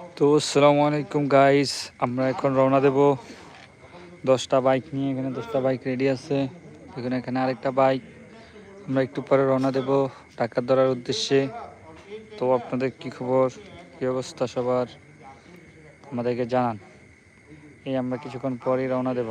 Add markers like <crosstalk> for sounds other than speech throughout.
তো আসসালামু আলাইকুম গাইস আমরা এখন রওনা দেব দশটা বাইক নিয়ে এখানে দশটা বাইক রেডি আছে এখানে এখানে আরেকটা বাইক আমরা একটু পরে রওনা দেব টাকার ধরার উদ্দেশ্যে তো আপনাদের কি খবর কী অবস্থা সবার আমাদেরকে জানান এই আমরা কিছুক্ষণ পরেই রওনা দেব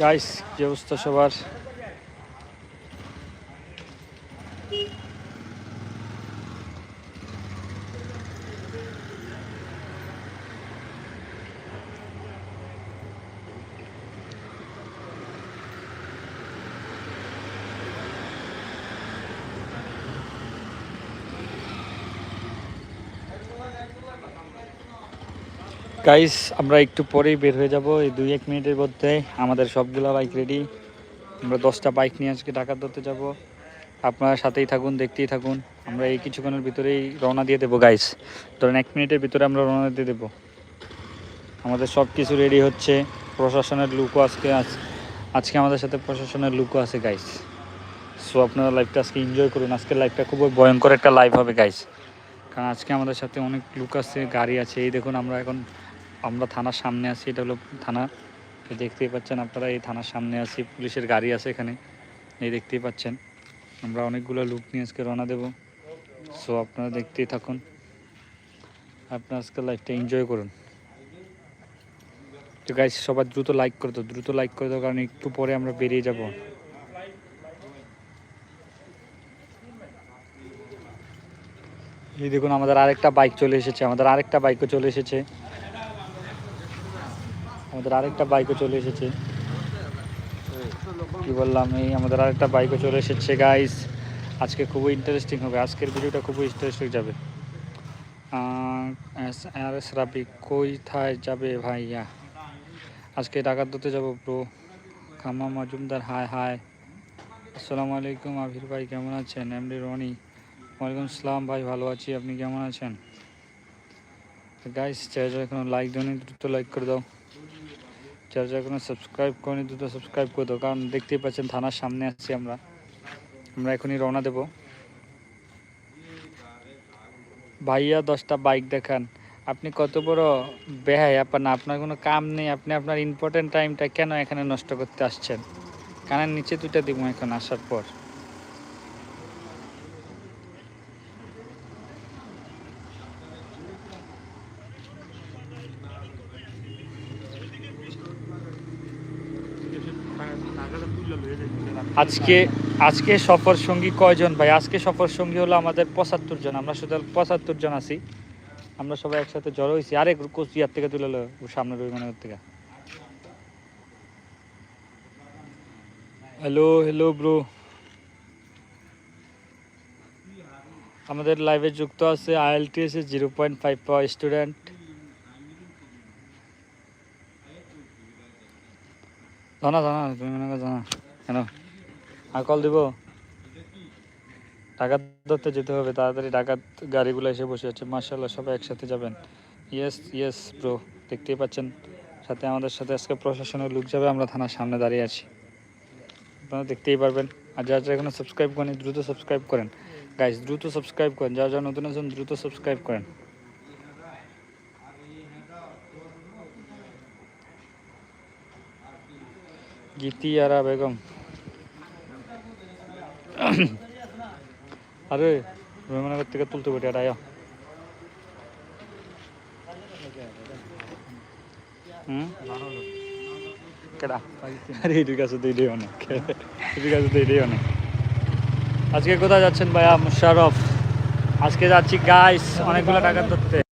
গাইস যে অবস্থা সবার? গাইস আমরা একটু পরেই বের হয়ে যাব। এই দুই, এক মিনিটের মধ্যে আমাদের সবগুলা বাইক রেডি আমরা দশটা বাইক নিয়ে আজকে ঢাকা ধরতে যাব। আপনারা সাথেই থাকুন, দেখতেই থাকুন। আমরা এই কিছুক্ষণের ভিতরেই রওনা দিয়ে দেবো গাইস ধরেন এক মিনিটের ভিতরে আমরা রওনা দিয়ে দেবো। আমাদের সব কিছু রেডি হচ্ছে। প্রশাসনের লুকও আজকে আজ- আজকে আমাদের সাথে প্রশাসনের লুকও আছে গাইস সো আপনারা লাইফটা আজকে এনজয় করুন। আজকের লাইভটা খুবই ভয়ঙ্কর একটা লাইভ হবে গাইস কারণ আজকে আমাদের সাথে অনেক লুক আছে, গাড়ি আছে। এই দেখুন, আমরা এখন আমরা থানার সামনে আছি, এটা হলো থানা। দেখতেই পাচ্ছেন আপনারা, এই থানার সামনে আছি, পুলিশের গাড়ি আছে এখানে। এই দেখতেই পাচ্ছেন, আমরা অনেকগুলো লুক নিয়ে আজকে রওনা দেব। সো আপনারা দেখতেই থাকুন। আপনারা আজকে লাইফটা এনজয় করুন। তো গাইস সবার দ্রুত লাইক করে দাও, দ্রুত লাইক করে দাও, কারণ একটু পরে আমরা বেরিয়ে যাব। এই দেখুন, আমাদের আরেকটা বাইক চলে এসেছে, আমাদের আরেকটা বাইকও চলে এসেছে। আমাদের আরেকটা বাইকও চলে এসেছে। কি বললাম, এই আমাদের আরেকটা বাইকও চলে এসেছে গাইস আজকে খুবই ইন্টারেস্টিং হবে। আজকের ভিডিওটা খুবই ইন্টারেস্টিং যাবে। আর, এস রাবি কোথায় যাবে ভাইয়া? আজকে ডাকাত ধরতে যাব ব্রো কামা মজুমদার হাই হাই আসসালামু আলাইকুম, আবির ভাই, কেমন আছেন? এমডি রনি। ওয়ালাইকুম আসসালাম ভাই, ভালো আছি। আপনি কেমন আছেন? গাইস যারা এখনও লাইক দেওনি দ্রুত লাইক করে দাও। যারা যারা এখনও সাবস্ক্রাইব করেনি, দ্রুত সাবস্ক্রাইব করে দাও, কারণ দেখতেই পাচ্ছেন থানার সামনে আসছি আমরা। আমরা এখনই রওনা দেব। ভাইয়া দশটা বাইক দেখান। আপনি কত বড় বেহাই আপনার আপনার কোনো কাম নেই, আপনি আপনার ইম্পর্টেন্ট টাইমটা কেন এখানে নষ্ট করতে আসছেন? কানের নিচে দুইটা দিব এখন আসার পর। আজকে আজকে সফর সঙ্গী কয়জন ভাই? আজকে সফর সঙ্গী হলো আমাদের পঁচাত্তর জন। আমরা শুধু পঁচাত্তর জন আছি। আমরা সবাই একসাথে জড়ো হয়েছি। আরেক কোচবিহার থেকে তুলে এলো সামনের রবিমানের থেকে। হ্যালো হ্যালো ব্রো আমাদের লাইভে যুক্ত আছে আইএলটিএস জিরো পয়েন্ট ফাইভ পাওয়া স্টুডেন্ট জানা জানা, তুমি মনে জানা। কেন আর কল দিব? ডাকাত ধরতে যেতে হবে, তাড়াতাড়ি ডাকাত গাড়িগুলো এসে বসে আছে। মার্শাল্লাহ সবাই একসাথে যাবেন। ইয়েস ইয়েস ব্রো দেখতেই পাচ্ছেন। সাথে আমাদের সাথে আজকে প্রশাসনের লোক যাবে, আমরা থানার সামনে দাঁড়িয়ে আছি। আপনারা দেখতেই পারবেন। আর যারা যারা এখনও সাবস্ক্রাইব করেন দ্রুত সাবস্ক্রাইব করেন। গাইস দ্রুত সাবস্ক্রাইব করেন। যারা যারা নতুন আছেন, দ্রুত সাবস্ক্রাইব করেন। গীতিয়ারা বেগম। <coughs> আরে রবিমানগর থেকে তুলতে পারি এটা আয়া। হুম? আরে অনেক। অনেক। আজকে কোথায় যাচ্ছেন ভাইয়া, মুশারফ? আজকে যাচ্ছি গাইস অনেকগুলো টাকা ধরতে।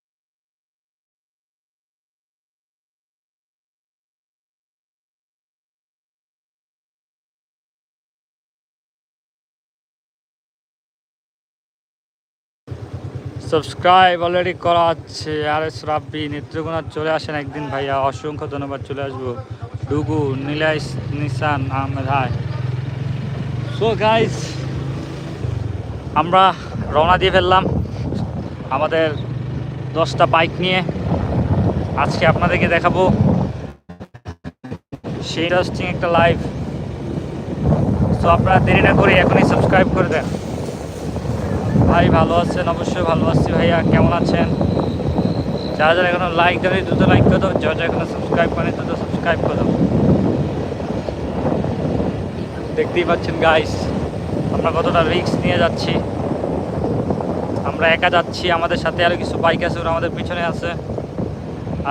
সাবস্ক্রাইব অলরেডি করা আছে। আর এস রাব্বি নেত্রকোনা চলে আসেন একদিন ভাইয়া। অসংখ্য ধন্যবাদ, চলে আসব। ডুগু, নীলাইস, Nisan Ahmed hi so guys আমরা রওনা দিয়ে ফেললাম আমাদের দশটা বাইক নিয়ে। আজকে আপনাদেরকে দেখাবো সেই ইন্টারেস্টিং একটা লাইভ সো আপনারা দেরি না করে এখনই সাবস্ক্রাইব করে দেন। ভাই, ভালো আছেন? অবশ্যই ভালো আছি ভাইয়া। কেমন আছেন? যারা যারা এখনও লাইক দেবে দ্রুত লাইক করে দাও। যারা এখনও সাবস্ক্রাইব করে দ্রুত সাবস্ক্রাইব করে দাও। দেখতেই পাচ্ছেন গাইস আমরা কতটা রিক্স নিয়ে যাচ্ছি। আমরা একা যাচ্ছি, আমাদের সাথে আরও কিছু বাইক আছে আমাদের পিছনে আছে।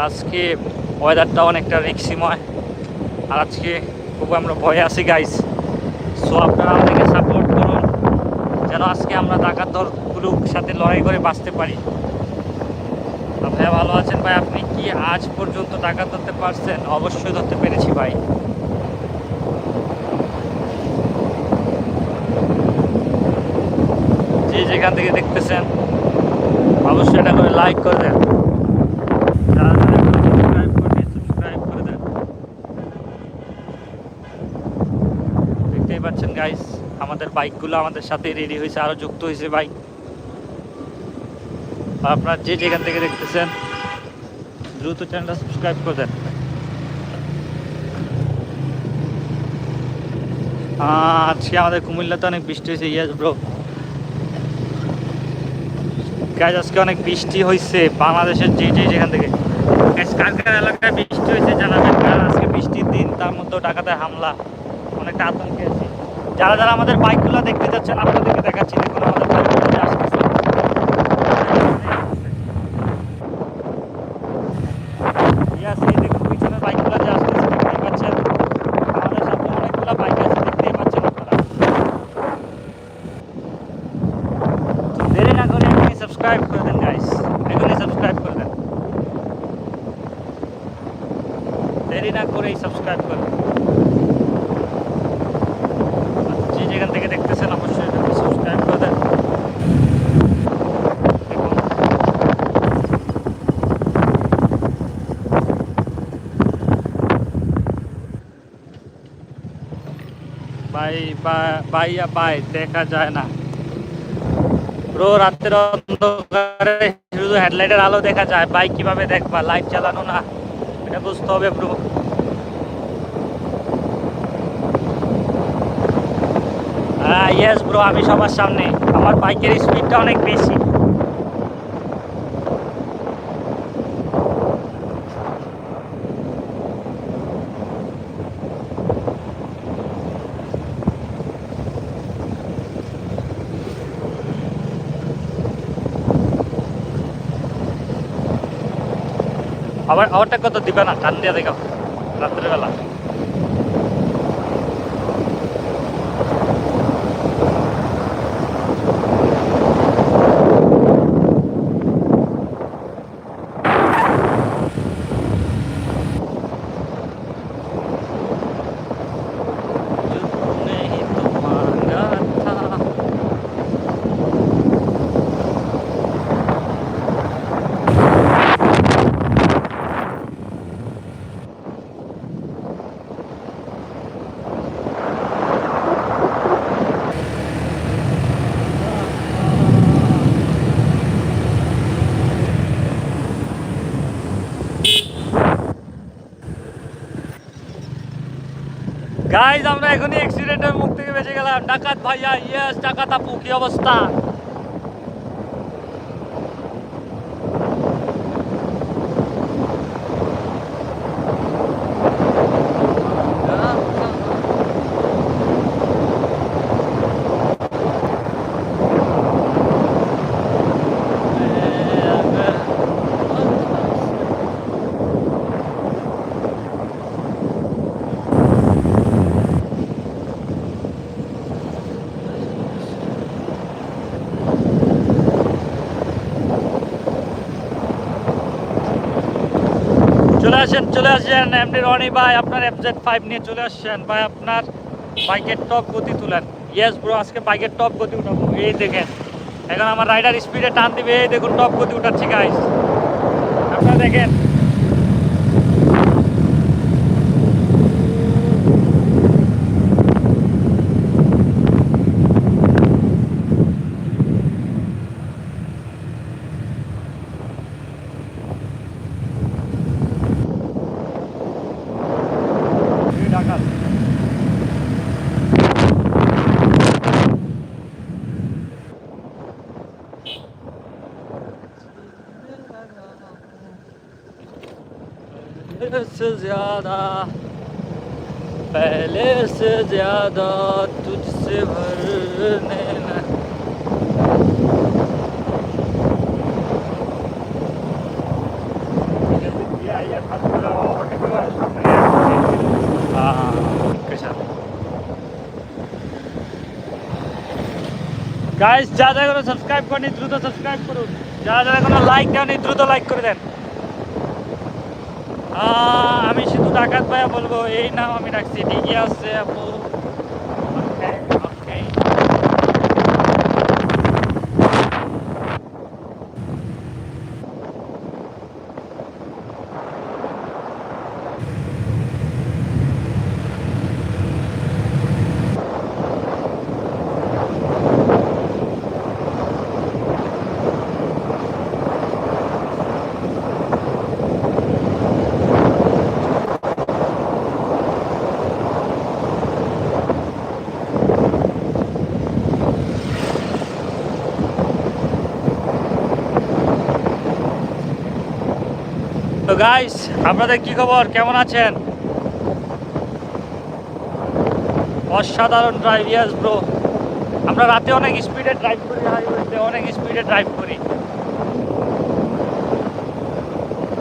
আজকে ওয়েদারটা অনেকটা রিক্সিময় আর আজকে খুব আমরা ভয়ে আছি গাইস সো আপনারা করুন যেন আজকে আমরা ডাকাত দলগুলোর সাথে লড়াই করে বাঁচতে পারি। ভাইয়া ভালো আছেন ভাই? আপনি কি আজ পর্যন্ত ডাকাত ধরতে পারছেন? অবশ্যই ধরতে পেরেছি ভাই। যে যেখান থেকে দেখতেছেন, অবশ্যই এটা করে লাইক করে দেন যারা যারা সাবস্ক্রাইব করে সাবস্ক্রাইব করে দেন দেখতেই পাচ্ছেন গাইস আমাদের বাইকগুলো আমাদের সাথে রেডি হয়েছে আরও যুক্ত হয়েছে বাইক আপনার যে যেখান থেকে দেখতেছেন, দ্রুত চ্যানেলটা সাবস্ক্রাইব করে দেন। আজকে আমাদের কুমিল্লাতে অনেক বৃষ্টি হয়েছে ইয়াস ব্রো গাছ আজকে অনেক বৃষ্টি হয়েছে, বাংলাদেশের যে যে যেখান থেকে। এলাকায় বৃষ্টি হয়েছে জানাবেন আজকে বৃষ্টির দিন, তার মধ্যেও ডাকাতে হামলা, অনেকটা আতঙ্কে আছি। যারা যারা আমাদের বাইকগুলো দেখতে যাচ্ছেন, আপনাদেরকে দেখাচ্ছি, দেখুন আমাদের সাবস্ক্রাইব করে দেন সাবস্ক্রাইব করে দেন। দেরি না করেই সাবস্ক্রাইব করে যেখান থেকে দেখতেছেন, অবশ্যই এটাকে সাবস্ক্রাইব করে দেন। বাই বা- দেখা যায় না। ব্রো রাতের অন্ধকারে শুধু হেডলাইটের আলো দেখা যায়। বাইক কীভাবে দেখবা? লাইট চালানো না। এটা বুঝতে হবে ব্রো হ্যাঁ ইয়েস ব্রো আমি সবার সামনে। আমার বাইকের স্পিডটা অনেক বেশি। আবার আবারটা কত দিবে না? টান দিয়ে দেখো রাত্রেবেলা গাইজ আমরা এখনই অ্যাক্সিডেন্টের মুখ থেকে বেঁচে গেলাম। ডাকাত ভাইয়া ইয়েস ডাকাত আপু, কি অবস্থা? চলে আসেন চলে আসেন। এমনি রনি ভাই, আপনার এফজেড ফাইভ নিয়ে চলে আসছেন ভাই, আপনার বাইকের টপ গতি তুলেন। ইয়েস ব্রো আজকে বাইকের টপ গতি উঠাবো। এই দেখেন, এখন আমার রাইডার স্পিডে টান দিবে। এই দেখুন, টপ গতি উঠাচ্ছি গাইস আপনারা দেখেন এই ডাকাত से ज्यादा पहले से ज्यादा तुझसे भरने में গাইস যা যা করে সাবস্ক্রাইব করেনি দ্রুত সাবস্ক্রাইব করুন যারা যারা কোনো লাইক দেওনি দ্রুত লাইক করে দেন আহ, আমি ডাকাত ভাইয়া বলব এই নাম আমি রাখছি ঠিকই আছে আপু। গাইস আপনাদের কি খবর? কেমন আছেন? অসাধারণ ড্রাইভ ইয়াস ব্রো আমরা রাতে অনেক স্পিডে ড্রাইভ করি হাইওয়েতে অনেক স্পিডে ড্রাইভ করি।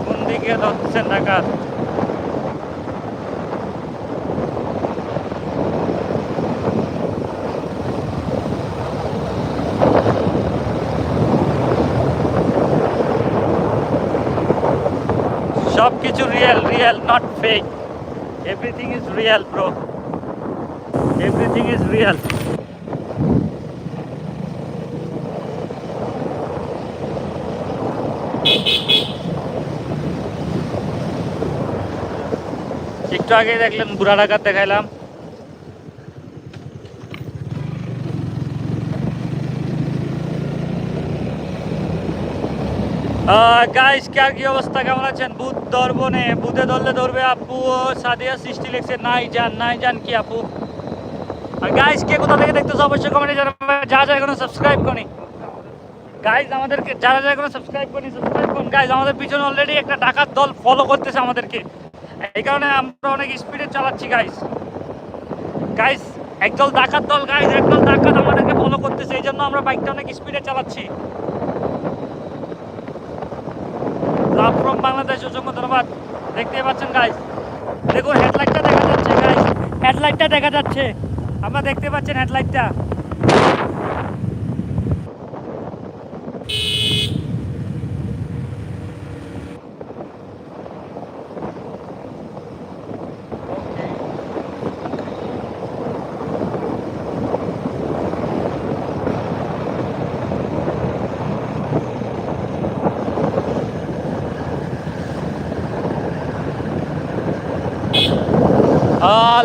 কোন দিকে ধরছেন ঢাকার সব কিছু real real not fake everything is real bro everything is real একটু আগে দেখলেন বুড়া ডাকাত দেখাইলাম। গাইস কার কি অবস্থা? কেমন আছেন? বুধ ধরবনে বুধে ধরলে ধরবে আপু। ও সাদিয়া সৃষ্টি লিখছে, নাই জান নাই জান, কি আপু? আর গাইস কে কোথা থেকে দেখতেছো অবশ্যই কমেন্টে জানাবে। যা যা এখনও সাবস্ক্রাইব করি গাইস আমাদেরকে যারা যারা এখনও সাবস্ক্রাইব করি সাবস্ক্রাইব করুন। গাইস আমাদের পিছনে অলরেডি একটা ডাকাত দল ফলো করতেছে আমাদেরকে। এই কারণে আমরা অনেক স্পিডে চালাচ্ছি গাইস গাইস একদল ডাকাত দল গাইস একদল ডাকাত আমাদেরকে ফলো করতেছে। এই জন্য আমরা বাইকটা অনেক স্পিডে চালাচ্ছি। লাভ ফ্রম বাংলাদেশ অসংখ্য ধন্যবাদ। দেখতেই পাচ্ছেন গাইজ দেখুন হেডলাইটটা দেখা যাচ্ছে গাইজ হেডলাইটটা দেখা যাচ্ছে। আমরা দেখতে পাচ্ছেন হেডলাইটটা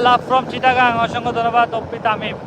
লাভ ফ্রম চিটাগাং অসংখ্য ধন্যবাদ অপ্পি তামিম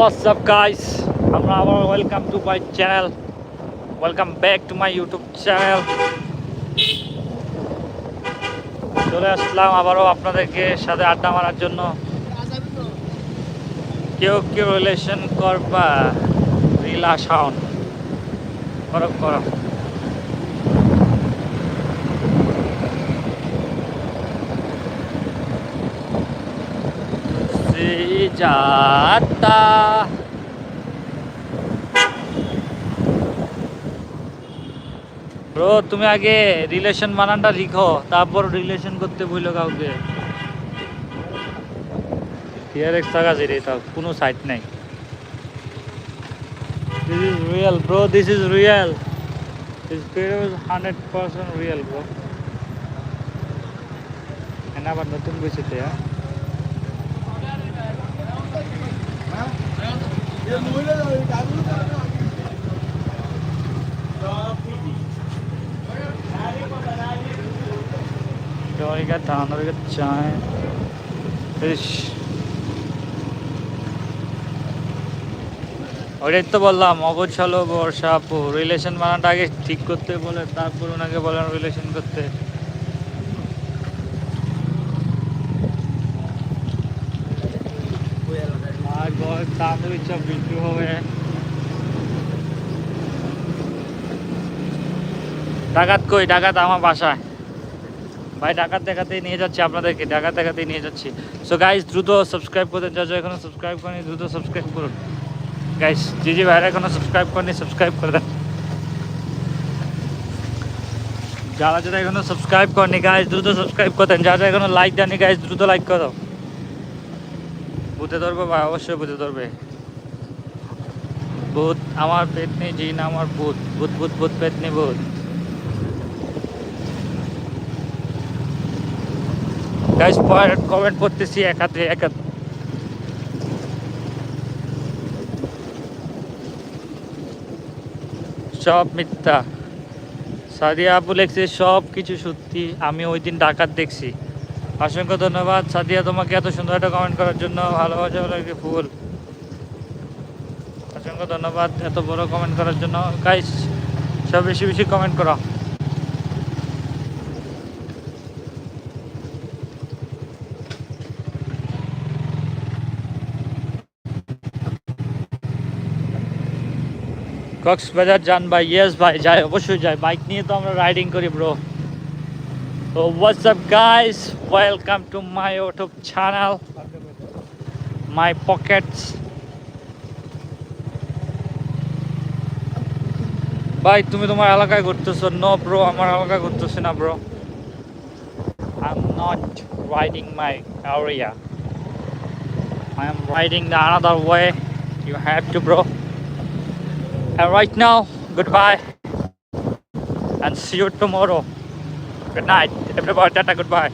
হোয়াটসঅ্যাপ গাইস আমরা আবার welcome to my channel welcome back to my YouTube channel চলে আসলাম আবারও আপনাদেরকে সাথে আড্ডা মারার জন্য। কেউ কেউ রিলেশন কর করবা। রিলাসাউন করব করব जाता ব্রো, তুমি আগে রিলেশন বানানটা লিখো তারপর রিলেশন করতে বইলো কাউকে। টিআরএক্স থাকা যেটা এটা কোনো সাইট নাই। This is real bro this is real this video is hundred percent real bro এনা আবার নতুন বইছিতে হ্যাঁ? 저 ലോറിക്ക് താന്നൂറിക്ക് ചായ ওইটাই তো বললাম অবজ হলো বর্ষাপু রিলেশন বানানটা আগে ঠিক করতে বলে, তারপর ওনাকে বলেন রিলেশন করতে। তাঁদের ইচ্ছা বিদ্যু হবে। ডাকাত কই? ডাকাত আমার বাসায়। ভাই, ডাকাত দেখাতেই নিয়ে যাচ্ছি আপনাদেরকে, ডাকাত দেখাতেই নিয়ে যাচ্ছি। সো গাইজ দ্রুত সাবস্ক্রাইব করতে যা যা এখনও সাবস্ক্রাইব করেনি দ্রুত সাবস্ক্রাইব করুন। গাইজ জি জি ভাইরা এখনও সাবস্ক্রাইব করেনি সাবস্ক্রাইব করে দেন। যারা যারা এখনও সাবস্ক্রাইব করেনি গাইজ দ্রুত সাবস্ক্রাইব করে দেন। যারা যারা এখনও লাইক দেননি গাইজ দ্রুত লাইক করো। বুঝতে ধরবে, ভাই, অবশ্যই বুঝতে ধরবে। ভূত, আমার পেতনি জিন আমার ভূত। ভূত ভূত ভূত পেতনি ভূত। গাইস কমেন্ট করতেছি এক হাতে এক হাতে। সব মিথ্যা। সাদিয়া আপু লেখছে, সব কিছু সত্যি, আমি ওই দিন ডাকাত দেখছি। অসংখ্য ধন্যবাদ। সাদিয়া, তোমাকে এত সুন্দর একটা কমেন্ট করার জন্য। ভালোবাসা লাগে ফুল। অসংখ্য ধন্যবাদ এত বড় কমেন্ট করার জন্য। গাইস সব বেশি বেশি কমেন্ট করো। কক্সবাজার যান ভাই ইয়েস ভাই যাই অবশ্যই যাই বাইক নিয়ে তো আমরা রাইডিং করি ব্রো তো WhatsApp guys welcome to my YouTube channel my pockets ভাই তুমি তোমার এলাকায় ঘুরতেছো? নো ব্রো আমার এলাকায় ঘুরতেছি না bro I am not riding my area I am riding the another way. You have to, bro. And right now, goodbye. And see you tomorrow. Good night, everybody. Tata, goodbye.